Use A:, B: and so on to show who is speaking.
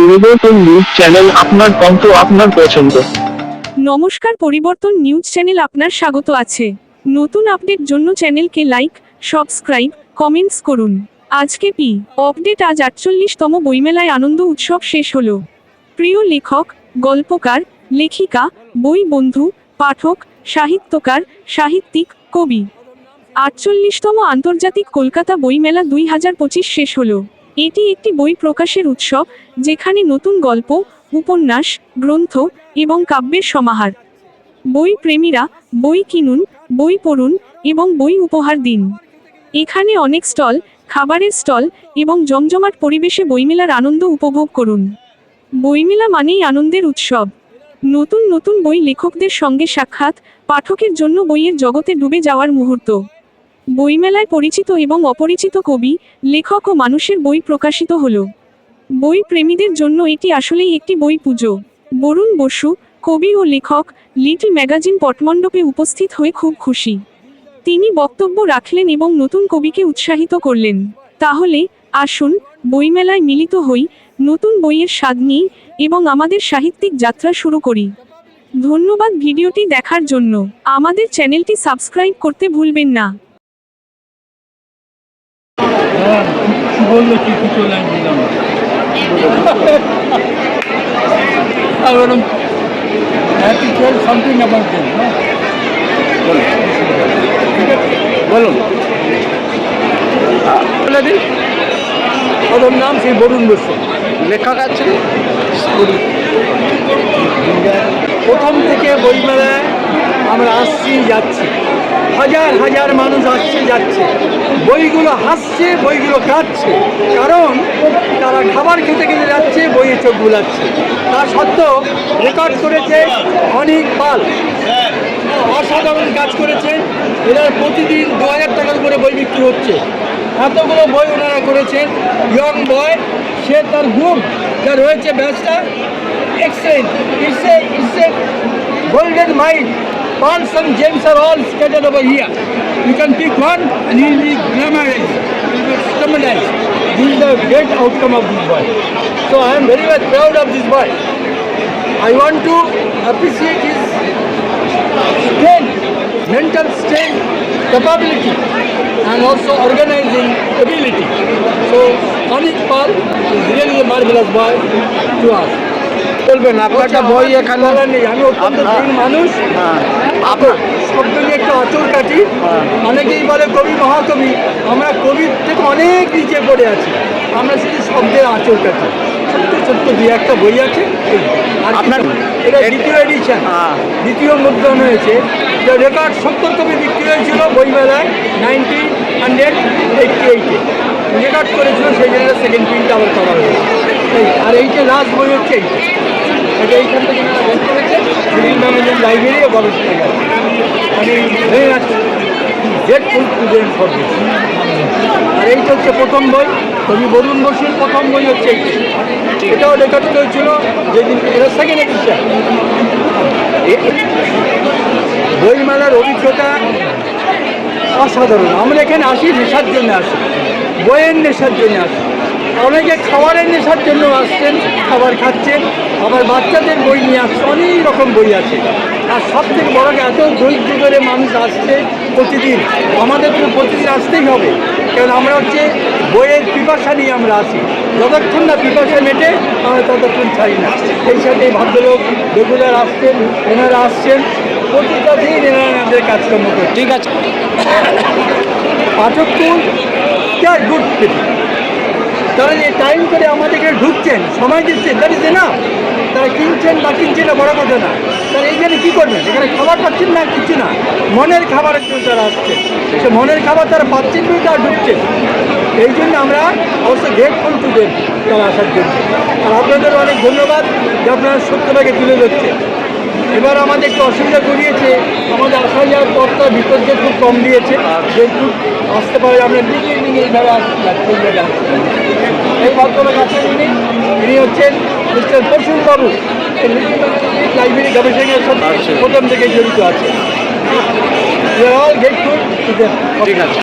A: পরিবর্তন news channel আপনার কণ্ঠ আপনার পছন্দ।
B: নমস্কার, পরিবর্তন নিউজ চ্যানেল আপনার স্বাগত আছে। নতুন আপডেট জন্য চ্যানেলকে লাইক সাবস্ক্রাইব কমেন্টস করুন। আজকে পি আপডেট আজ আটচল্লিশতম বইমেলায় আনন্দ উৎসব শেষ হলো। প্রিয় লেখক, গল্পকার, লেখিকা, বই বন্ধু, পাঠক, সাহিত্যকার, সাহিত্যিক, কবি। আটচল্লিশতম আন্তর্জাতিক কলকাতা বইমেলা দুই হাজার পঁচিশ শেষ হলো। এটি একটি বই প্রকাশের উৎসব, যেখানে নতুন গল্প, উপন্যাস, গ্রন্থ এবং কাব্যের সমাহার। বই প্রেমীরা বই কিনুন, বই পড়ুন এবং বই উপহার দিন। এখানে অনেক স্টল, খাবারের স্টল এবং জমজমাট পরিবেশে বইমেলার আনন্দ উপভোগ করুন। বইমেলা মানেই আনন্দের উৎসব। নতুন নতুন বই লেখকদের সঙ্গে সাক্ষাৎ, পাঠকের জন্য বইয়ের জগতে ডুবে যাওয়ার মুহূর্ত। বইমেলায় পরিচিত এবং অপরিচিত কবি, লেখক ও মানুষের বই প্রকাশিত হল। বই প্রেমীদের জন্য এটি আসলেই একটি বই পুজো। বরুণ বসু, কবি ও লেখক লিটল ম্যাগাজিন পটমণ্ডপে উপস্থিত হয়ে খুব খুশি। তিনি বক্তব্য রাখলেন এবং নতুন কবিকে উৎসাহিত করলেন। তাহলে, আসুন, বইমেলায় মিলিত হই, নতুন বইয়ের স্বাদ নিই এবং আমাদের সাহিত্যিক যাত্রা শুরু করি। ধন্যবাদ ভিডিওটি দেখার জন্য। আমাদের চ্যানেলটি সাবস্ক্রাইব করতে ভুলবেন না।
C: হ্যাঁ, কি বলল কি কিছু লাইন দিলাম আর ওরকম happy tell something about them বলুন বলে দিন ওদের নাম সেই বরুণ বসু লেখক আছে প্রথম থেকে বইমেলায় আমরা আসছি, যাচ্ছি। হাজার হাজার মানুষ আসছে, যাচ্ছে। বইগুলো হাসছে, বইগুলো কাঁদছে। কারণ তারা খাবার খেতে খেতে যাচ্ছে, বইয়ে চোখ বুলাচ্ছে। তা সত্ত্বেও রেকর্ড করেছে অনেক পাল। অসাধারণ কাজ করেছে এরা প্রতিদিন দু হাজার টাকার করে বই বিক্রি হচ্ছে। এতগুলো বই ওনারা করেছেন। ইয়ং বয়, সে তার গুণ যা রয়েছে ব্যাচটা। Excellent it's a it's a golden mind. Pearls and gems are all scattered over here. You can pick one and he will be glamorized, he will be stimulated. This is the great outcome of this boy. So I am very much proud of this boy. I want to appreciate his strength, mental strength, capability, and also organizing ability. So Anik Pal is really a marvelous boy to us.
D: বলবেন আপনারটা বই এখানে।
C: আমি অত্যন্ত
D: আপনার-
C: মানুষ।
D: হ্যাঁ।
C: আপনার শব্দ নিয়ে একটু আচর কাটি।
D: হ্যাঁ।
C: অনেকেই বলে কবি মহাকবি আমরা কবির থেকে অনেক নিচে পড়ে আছি। আমরা শুধু শব্দের আচর কাটি। ছোট্ট ছোট্ট দুই একটা বই আছে। আর
D: আপনার-
C: এটা দ্বিতীয় এডিশন
D: হ্যাঁ।
C: দ্বিতীয় মুদ্রণ হয়েছে। যে রেকর্ড সত্তর কপি বিক্রি হয়েছিল বইমেলায় নাইনটিন হান্ড্রেড এইটটি এইটে রেকর্ড করেছিল সেই জন্য সেকেন্ড প্রিন্ট আবার করা হয়েছে। এই, আর এইটা লাস্ট বই হচ্ছে এটা এইখান থেকে বের করেছে সিভিল লাইব্রেরি ফর দিস আর এইটা হচ্ছে প্রথম বই কবি বরুণ বসুর প্রথম বই হচ্ছে এটাও রেকর্ড করেছিল যেদিন এটা সেকেন্ড এডিশন বইমেলার অভিজ্ঞতা অসাধারণ। আমরা এখানে আসি নেশার জন্য আসি। বইয়ের নেশার জন্য আসি। অনেকে খাবারের নেশার জন্য আসছেন খাবার খাচ্ছেন আবার বাচ্চাদের বই নিয়ে আসছে অনেক রকম বই আছে। আর সব থেকে বড় এত দরিদ্র করে মানুষ আসছে প্রতিদিন। আমাদের তো প্রতিদিন আসতেই হবে। কারণ আমরা হচ্ছে বইয়ের পিপাসা নিয়ে আমরা আসি যতক্ষণ না পিপাসা মেটে আমরা ততক্ষণ ছাড়ি না। এই সাথে ভদ্রলোক রেগুলার আসছেন এনারা আসছেন প্রতিটা দিন এনারা এনাদের কাজকর্ম করছেন।
D: ঠিক আছে।
C: পাঠককুল ক্যা গুড তারা যে টাইম করে আমাদেরকে ঢুকছেন, সময় দিচ্ছেন দ্যাট ইজ না তারা কিনছেন বা কিনছেন না বড় কথা না। তারা এইখানে কী করবেন? এখানে খাবার পাচ্ছেন না? কিছু না। মনের খাবারের জন্য তারা আসছে। সে মনের খাবার তারা পাচ্ছেন বলে তারা ঢুকছেন এই জন্য আমরা অবশ্য গ্রেটফুল টু দেন তারা আসার জন্য। আর আপনাদের অনেক ধন্যবাদ যে আপনারা সত্যটাকে তুলে ধরছে এবার আমাদের একটু অসুবিধা করিয়েছে আমাদের আসা যাওয়ার পথটা বিপর্যয় খুব কম দিয়েছে যেহেতু আসতে পারে আমরা নিজে নিজে এইভাবে এই ভদ্রলোক আছেন ইনি ইনি হচ্ছেন মিস্টার প্রসূন বাবু লাইব্রেরি গবেষণের সাথে প্রথম থেকে জড়িত আছে অল গেট টু
D: ঠিক আছে।